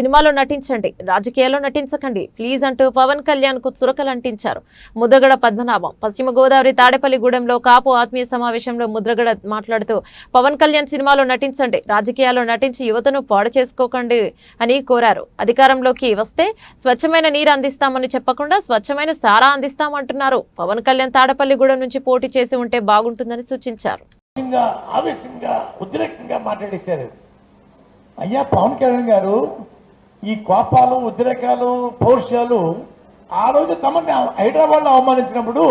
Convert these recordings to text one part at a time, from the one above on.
సినిమాలో నటించండి రాజకీయాల్లో నటించకండి. ప్లీజ్ అంటూ పవన్ కళ్యాణ్కు చురకలు అంటించారు ముద్రగడ పద్మనాభం. పశ్చిమ గోదావరి తాడేపల్లిగూడెంలో కాపు ఆత్మీయ సమావేశంలో ముద్రగడ మాట్లాడుతూ పవన్ కళ్యాణ్ సినిమాలో నటించండి రాజకీయాల్లో నటించి యువతను పాడు చేసుకోకండి అని కోరారు. అధికారంలోకి వస్తే స్వచ్ఛమైన నీరు అందిస్తామని చెప్పకుండా స్వచ్ఛమైన సారా అందిస్తామంటున్నారు. పవన్ కళ్యాణ్ తాడపల్లిగూడెం నుంచి పోటీ చేసి ఉంటే బాగుంటుందని సూచించారు. ఆవేశంగా ఉద్రేకంగా మాట్లాడేశారు. అయ్యా పవన్ కళ్యాణ్ గారు ఈ కోపాలు ఉద్రేకాలు పౌరుషాలు ఆ రోజు తమని హైదరాబాద్లో అవమానించినప్పుడు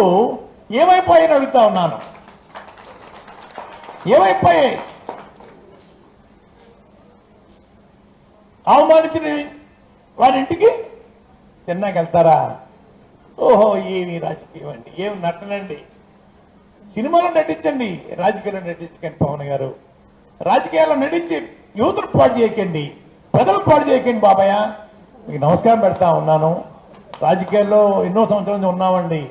ఏమైపోయాయని అడుగుతా ఉన్నాను. ఏమైపోయాయి? అవమానించిన వారి ఇంటికి? తిన్నాక వెళ్తారా? ఓహో ఏమి రాజకీయం అండి ఏమి నటనండి. సినిమాలో నటించండి రాజకీయాల్లో నటించకండి పవన్ గారు. రాజకీయాల్లో నటించి యువతను పాటు చేయకండి. ప్రజలు పాడు చేయకండి బాబాయ్. మీకు నమస్కారం పెడతా ఉన్నాను. రాజకీయాల్లో ఎన్నో సంవత్సరాల నుంచి ఉన్నామండి.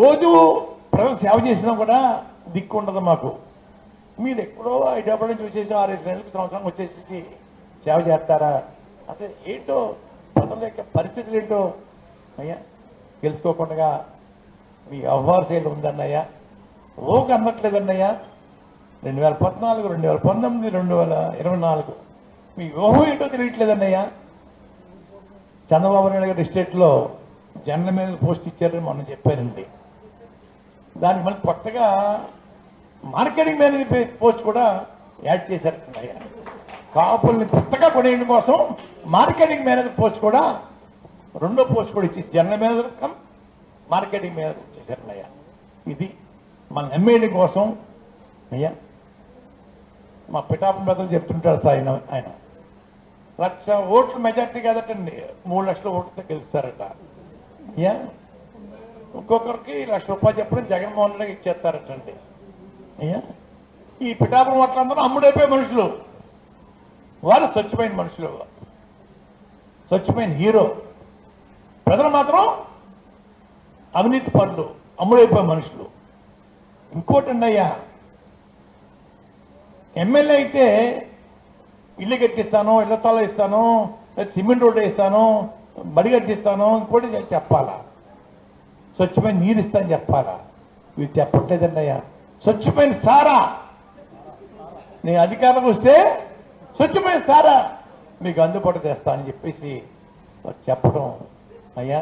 రోజు ప్రజలు సేవ చేసినా కూడా దిక్కు ఉండదు మాకు. మీరు ఎక్కడో హైదరాబాద్ నుంచి వచ్చేసి ఆరేసి నెలలకు సంవత్సరం వచ్చేసి సేవ చేస్తారా? అసలు ఏంటో ప్రజల యొక్క పరిస్థితులు ఏంటో? అయ్యా తెలుసుకోకుండా మీ వ్యవహార శైలి ఉందన్నయ్యా. ఓకు అన్నట్లేదన్నయ్యా రెండు వేల పద్నాలుగు రెండు వేల పంతొమ్మిది రెండు వేల ఇరవై నాలుగు. మీ వ్యూహం ఏంటో తెలియట్లేదన్నయ్యా? చంద్రబాబు నాయుడు గారి ఎస్టేట్లో జనరల్ మేనేజర్ పోస్ట్ ఇచ్చారని మొన్న చెప్పారండి. దానికి మళ్ళీ కొత్తగా మార్కెటింగ్ మేనేజర్ పోస్ట్ కూడా యాడ్ చేశారు అయ్యా కాపుల్ని కొత్తగా కొనేయడం కోసం మార్కెటింగ్ మేనేజర్ పోస్ట్ కూడా రెండో పోస్ట్ కూడా ఇచ్చేసి general manager cum marketing manager ఇచ్చేసారన్నయ్యా ఇది మన ఎమ్మెల్యే కోసం అయ్యా మా పిఠాపం పెద్దలు చెప్తుంటారు సార్ ఆయన ఆయన. లక్ష ఓట్లు మెజార్టీ కదటండి. మూడు లక్షల ఓట్లతో గెలుస్తారట. అయ్యా ఒక్కొక్కరికి లక్ష రూపాయలు చెప్పడం జగన్మోహన్ రెడ్డికి ఇచ్చేస్తారటండి. అయ్యా ఈ పిఠాపురం ఓట్లందరూ అమ్ముడైపోయే మనుషులు. వారు స్వచ్ఛమైన మనుషులు. స్వచ్ఛమైన హీరో. ప్రజలు మాత్రం అవినీతి పనులు అమ్ముడైపోయే మనుషులు. ఇంకోటి అయ్యా ఎమ్మెల్యే అయితే ఇల్లు కట్టిస్తాను ఇళ్ళ తల ఇస్తాను సిమెంట్ రోడ్డు ఇస్తాను బడి కట్టిస్తాను ఇంకోటి చెప్పాలా? స్వచ్ఛమైన నీరు ఇస్తాను చెప్పాలా? ఇవి చెప్పట్లేదండి అయ్యా. స్వచ్ఛమైన సారా? నేను అధికారం వస్తే స్వచ్ఛమైన సారా? మీకు అందుబాటు తెస్తా అని చెప్పేసి చెప్పడం అయ్యా.